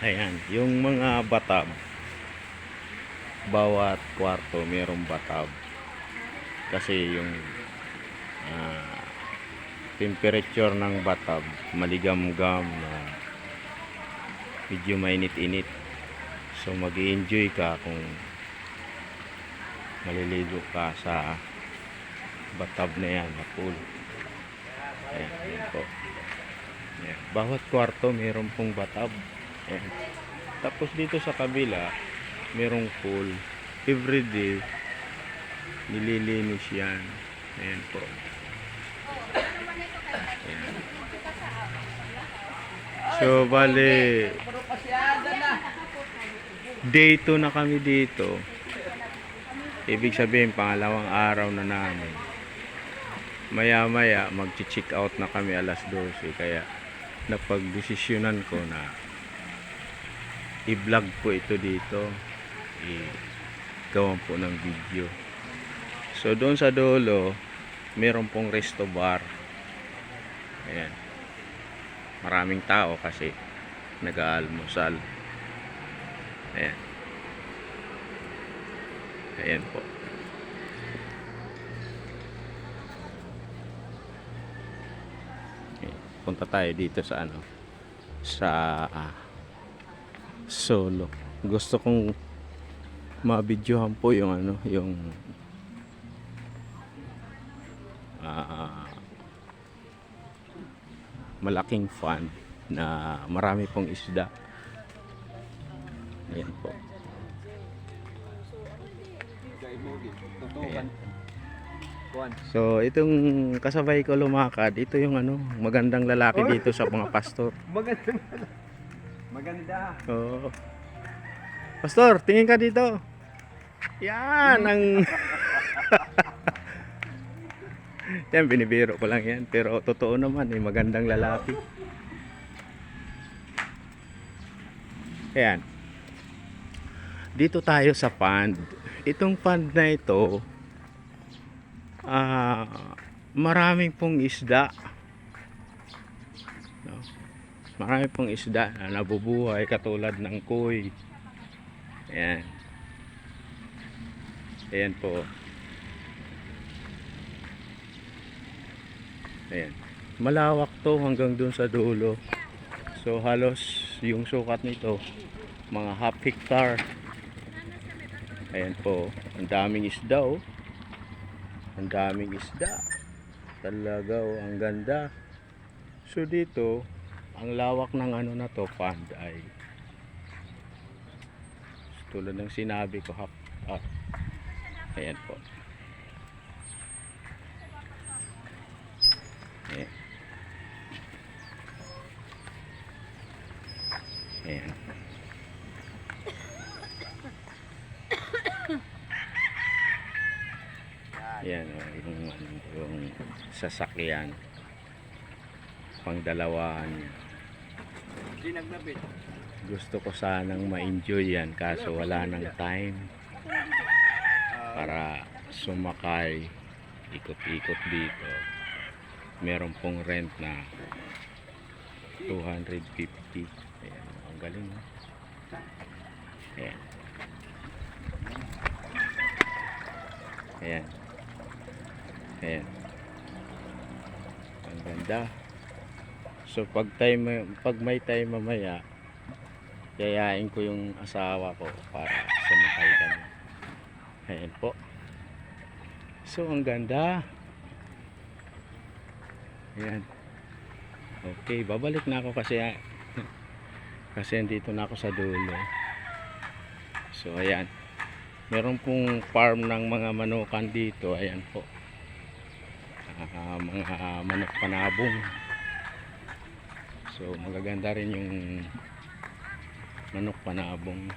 Ayan, yung mga batab. Bawat kwarto mayroong batab. Kasi yung ah, temperature ng batab maligam-gam na medyo mainit-init. So mag enjoy ka kung maliligo ka sa batab na yan, na pool. Ayan, yun po. Ayan. Bawat kwarto mayroon pong batab. Ayan. Tapos dito sa kabila, merong pool. Every day, nililinis yan. Ayan po. So, bale, day 2 na kami dito. Ibig sabihin, pangalawang araw na namin. Maya-maya, mag-check out na kami alas 12. Kaya, napagdesisyonan ko na i-vlog po ito dito. I-gawan po ng video. So, doon sa dulo, meron pong resto bar. Ayan. Maraming tao kasi nag-aalmusal. Ayan. Ayan po. Punta tayo dito sa ano sa ah, solo. Gusto kong mabidyohan po yung ano, yung ah, malaking fan na marami pong isda. Ayan po. Ayan. So, itong kasabay ko lumakad, ito yung ano, magandang lalaki dito sa mga pastor. Maganda. Maganda. Oo. Pastor, tingin ka dito. Yan ang Yan binibiro ko lang yan, pero totoo naman eh, magandang lalaki. Ayan. Dito tayo sa pond. Itong pond na ito, ah, maraming pong isda. No? Marami pong isda na nabubuhay katulad ng koy. Ayan. Ayan po. Ayan. Malawak to hanggang dun sa dulo. So halos yung sukat nito mga half hectare. Ayan po. Ang daming isda oh. Ang daming isda. Talaga oh. Ang ganda. So dito, ang lawak ng ano na to pond ay tulad ng sinabi ko hap ah, ayan po. Ayan. Ayan. Ayan oh, yung, yung sasakyan. Pangdalawahan niya. Hindi nagnabit. Gusto ko sanang ma-enjoy yan kaso wala nang time para sumakay. Ikot-ikot dito. Meron pong rent na 250 ayan ang galing ayan. Ayan. Ayan. Ang ganda so pag time pag may time mamaya yayain ko yung asawa ko para sumakay kami. Ayan po. So ang ganda. Ayan. Okay babalik na ako kasi kasi andito na ako sa dulo. So ayan. Meron pong farm ng mga manukan dito. Ayan po. Ah, mga manok panabong so magaganda rin yung manok panabong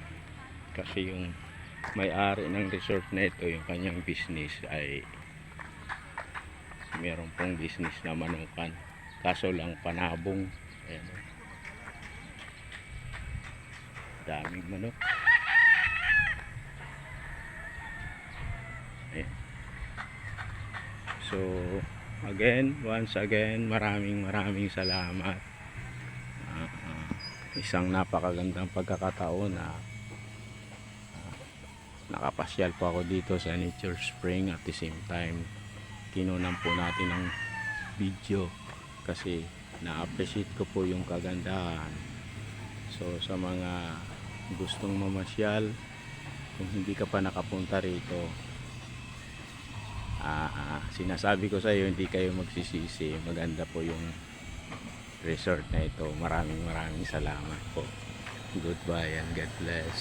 kasi yung may-ari ng resort na ito yung kanyang business ay meron pong business na manukan. Kaso lang panabong ayan. Daming manok. Ayan. So again once again maraming maraming salamat. Isang napakagandang pagkakataon na ah, nakapasyal po ako dito sa Nature Spring. At the same time kinunan po natin ng video kasi na-appreciate ko po yung kagandahan. So sa mga gustong mamasyal kung hindi ka pa nakapunta rito ah, ah, sinasabi ko sa iyo hindi kayo magsisisi. Maganda po yung resort na ito. Maraming maraming salamat po. Goodbye and God bless